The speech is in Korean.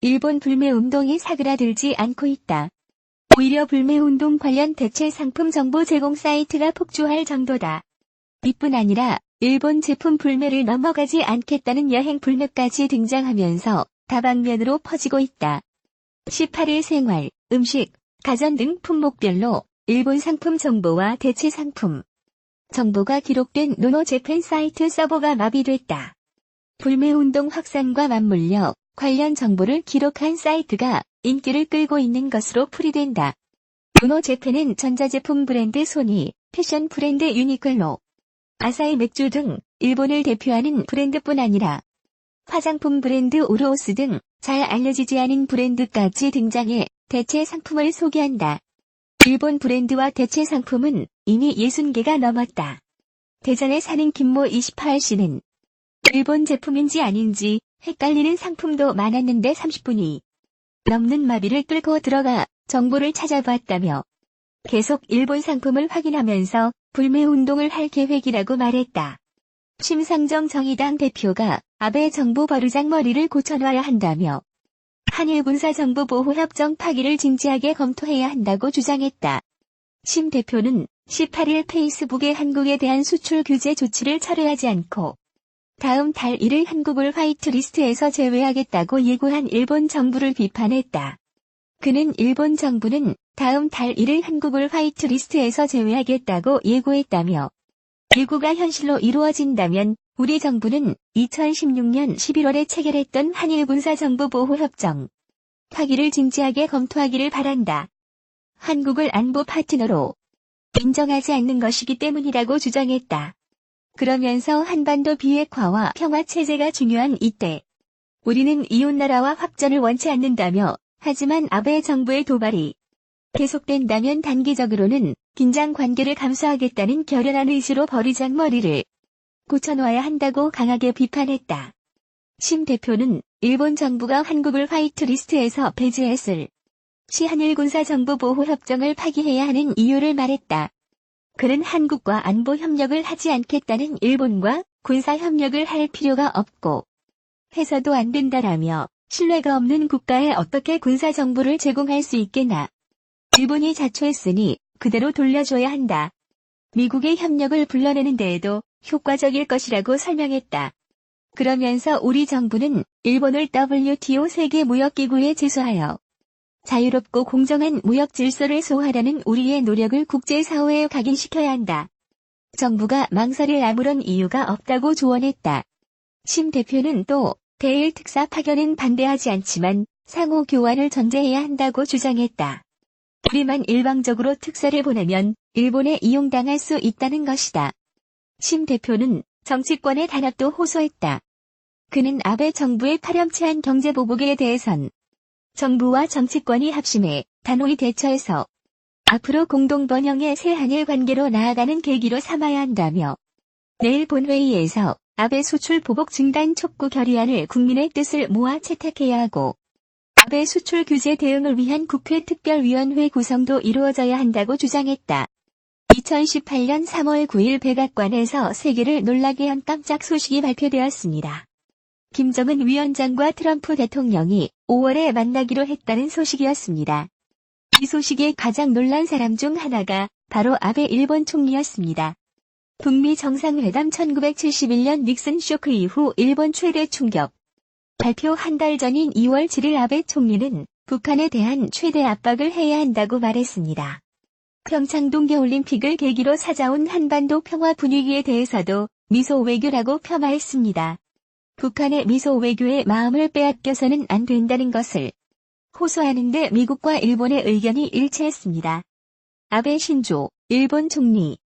일본 불매운동이 사그라들지 않고 있다. 오히려 불매운동 관련 대체 상품 정보 제공 사이트가 폭주할 정도다. 이뿐 아니라 일본 제품 불매를 넘어가지 않겠다는 여행 불매까지 등장하면서 다방면으로 퍼지고 있다. 18일 생활, 음식, 가전 등 품목별로 일본 상품 정보와 대체 상품 정보가 기록된 노노 재팬 사이트 서버가 마비됐다. 불매운동 확산과 맞물려 관련 정보를 기록한 사이트가 인기를 끌고 있는 것으로 풀이된다. 노노 재팬은 전자제품 브랜드 소니, 패션 브랜드 유니클로, 아사히 맥주 등 일본을 대표하는 브랜드뿐 아니라 화장품 브랜드 오르오스 등 잘 알려지지 않은 브랜드까지 등장해 대체 상품을 소개한다. 일본 브랜드와 대체 상품은 이미 60개가 넘었다. 대전에 사는 김모 28씨는 일본 제품인지 아닌지 헷갈리는 상품도 많았는데 30분이 넘는 마비를 뚫고 들어가 정보를 찾아봤다며 계속 일본 상품을 확인하면서 불매운동을 할 계획이라고 말했다. 심상정 정의당 대표가 아베 정부 버르장 머리를 고쳐놔야 한다며 한일 군사 정보 보호 협정 파기를 진지하게 검토해야 한다고 주장했다. 심 대표는 18일 페이스북에 한국에 대한 수출 규제 조치를 철회하지 않고 다음 달 1일 한국을 화이트리스트에서 제외하겠다고 예고한 일본 정부를 비판했다. 그는 일본 정부는 다음 달 1일 한국을 화이트리스트에서 제외하겠다고 예고했다며 예고가 현실로 이루어진다면 우리 정부는 2016년 11월에 체결했던 한일 군사정보보호 협정 파기를 진지하게 검토하기를 바란다. 한국을 안보 파트너로 인정하지 않는 것이기 때문이라고 주장했다. 그러면서 한반도 비핵화와 평화 체제가 중요한 이때 우리는 이웃나라와 확전을 원치 않는다며 하지만 아베 정부의 도발이 계속된다면 단기적으로는 긴장 관계를 감수하겠다는 결연한 의지로 버리장머리를 고쳐놓아야 한다고 강하게 비판했다. 심 대표는 일본 정부가 한국을 화이트리스트에서 배제했을 시 한일 군사정보 보호협정을 파기해야 하는 이유를 말했다. 그는 한국과 안보 협력을 하지 않겠다는 일본과 군사 협력을 할 필요가 없고 해서도 안 된다라며 신뢰가 없는 국가에 어떻게 군사 정보를 제공할 수 있겠나. 일본이 자초했으니 그대로 돌려줘야 한다. 미국의 협력을 불러내는 데에도 효과적일 것이라고 설명했다. 그러면서 우리 정부는 일본을 WTO 세계 무역기구에 제소하여 자유롭고 공정한 무역 질서를 소화하려는 우리의 노력을 국제사회에 각인시켜야 한다. 정부가 망설일 아무런 이유가 없다고 조언했다. 심 대표는 또 대일 특사 파견은 반대하지 않지만 상호 교환을 전제해야 한다고 주장했다. 우리만 일방적으로 특사를 보내면 일본에 이용당할 수 있다는 것이다. 심 대표는 정치권의 단합도 호소했다. 그는 아베 정부의 파렴치한 경제보복에 대해선 정부와 정치권이 합심해 단호히 대처해서 앞으로 공동 번영의 새 한일 관계로 나아가는 계기로 삼아야 한다며 내일 본회의에서 아베 수출 보복 중단 촉구 결의안을 국민의 뜻을 모아 채택해야 하고 아베 수출 규제 대응을 위한 국회 특별위원회 구성도 이루어져야 한다고 주장했다. 2018년 3월 9일 백악관에서 세계를 놀라게 한 깜짝 소식이 발표되었습니다. 김정은 위원장과 트럼프 대통령이 5월에 만나기로 했다는 소식이었습니다. 이 소식에 가장 놀란 사람 중 하나가 바로 아베 일본 총리였습니다. 북미 정상회담 1971년 닉슨 쇼크 이후 일본 최대 충격. 발표 한 달 전인 2월 7일 아베 총리는 북한에 대한 최대 압박을 해야 한다고 말했습니다. 평창 동계올림픽을 계기로 찾아온 한반도 평화 분위기에 대해서도 미소 외교라고 폄하했습니다. 북한의 미소 외교의 마음을 빼앗겨서는 안 된다는 것을 호소하는데 미국과 일본의 의견이 일치했습니다. 아베 신조, 일본 총리,